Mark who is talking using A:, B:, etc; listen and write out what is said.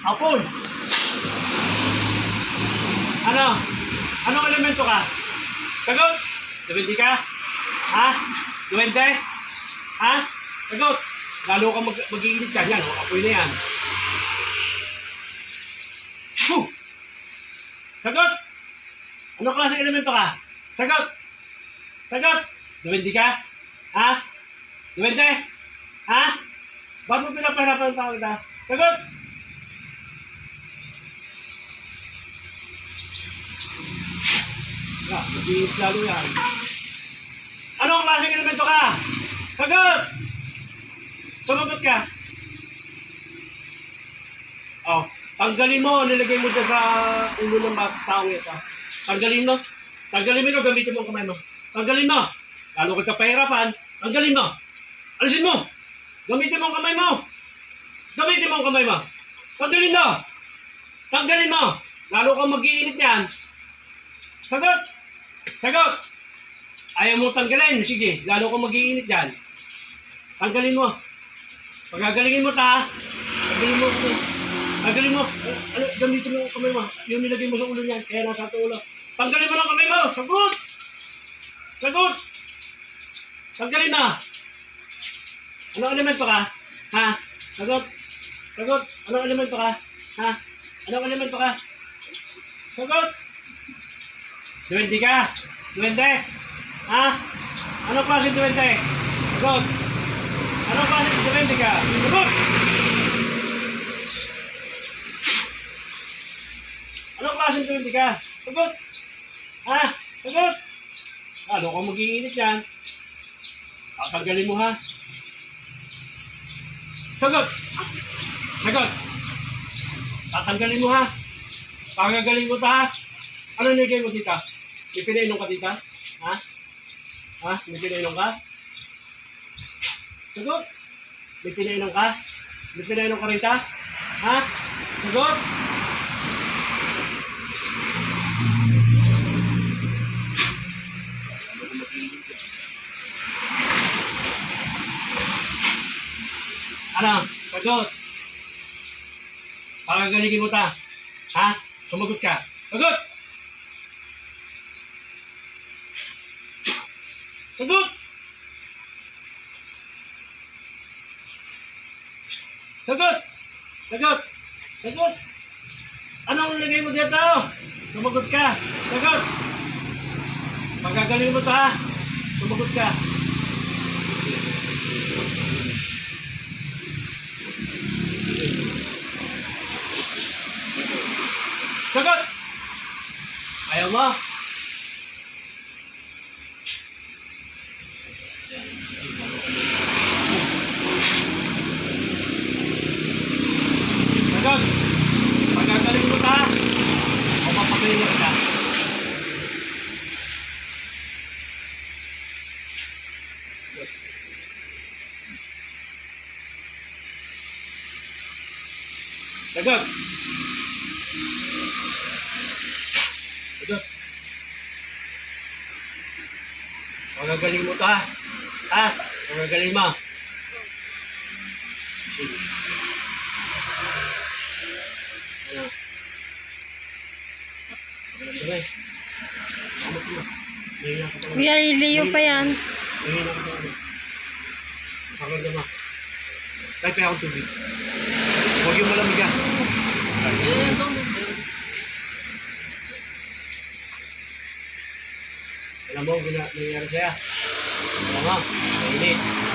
A: Apol! Ano? Anong elemento ka? Sagot! Duwende ka? Ha? Duwende? Ha? Sagot! Lalo ka mag mag-iinit ka. Yan, oh, apoy na yan. Huh! Sagot! Anong klaseng elemento ka? Sagot! Sagot! Duwende ka? Ha? Duwende? Ha? Ba't mo pinapahirapan sa akin ha? Sagot! Ah, mag-iinit lalo yan. Anong klaseng elemento ka? Sagot! Sumagot ka. Oh, tanggalin mo, nilagay mo dyan sa ulo ng mga taong ito. Tanggalin mo. Tanggalin mo gamitin mo ang kamay mo. Tanggalin mo. Lalo ka pahirapan, tanggalin mo. Alisin mo. Gamitin mo ang kamay mo. Gamitin mo ang kamay mo. Tanggalin mo. Tanggalin mo. Lalo kang mag-iinit yan. Sagot. Sagot. Ayaw mo tanggalin. Sige, lalo kang mag-iinit yan. Tanggalin mo. Pagagalingin mo ta. Tanggalin mo. Tanggalin mo. Eh, Ano, gamitin mo ang kamay mo. Yung nilagay mo sa ulo niyan. Kaya nasa ating ulo. Tanggalin mo lang kamay mo. Sagot. Sagot. Tanggalin na. Ano elemento ka? Ha? Sagot. Sagot. Ano elemento ka? Ha? Ano elemento ka? Sagot. Duwende ka? Duwende? Ha? Ano klase duwende? Sagot. Ano klase duwende ka? Sagot. Ano klase duwende ka? Sagot. Ha? Sagot. Ano kung mag-iinit yan? Tatanggalin mo ha? Sagot! Sagot! Tatanggalin mo ha? Pagagaling mo ta ha? Ano nilagay mo dito? May pinainom ka dito? Ha? Ha? May pinainom ka? Sagot! May pinainom ka? May pinainom ka rin ta? Ha? Sagot! Ano? Sagot! Pagagalingin mo ta? Ha? Sumagot ka? Sagot! Sagot! Sagot! Sagot! Sagot! Anong lagay mo dito? Sumagot ka! Sagot! Pagagaling mo ta ha? Sumagot ka! Sagot! Ayaw mo? Sagot! Pagkagaling mo ta, o mapagaling mo ka. Sagot! Sagot! Pagkagaling mo ta, ha? Pagkagaling mo. Ano? Sige. Amot mo. Mahina ka pa.
B: Kuya, Leo pa yan.
A: Mahina ka pa. Pakinggan mo. Tayo pa akong tubig. Huwag yung malamig ah. Alam mo, nangyari sa'yo. Alam mo, mainit. Eh.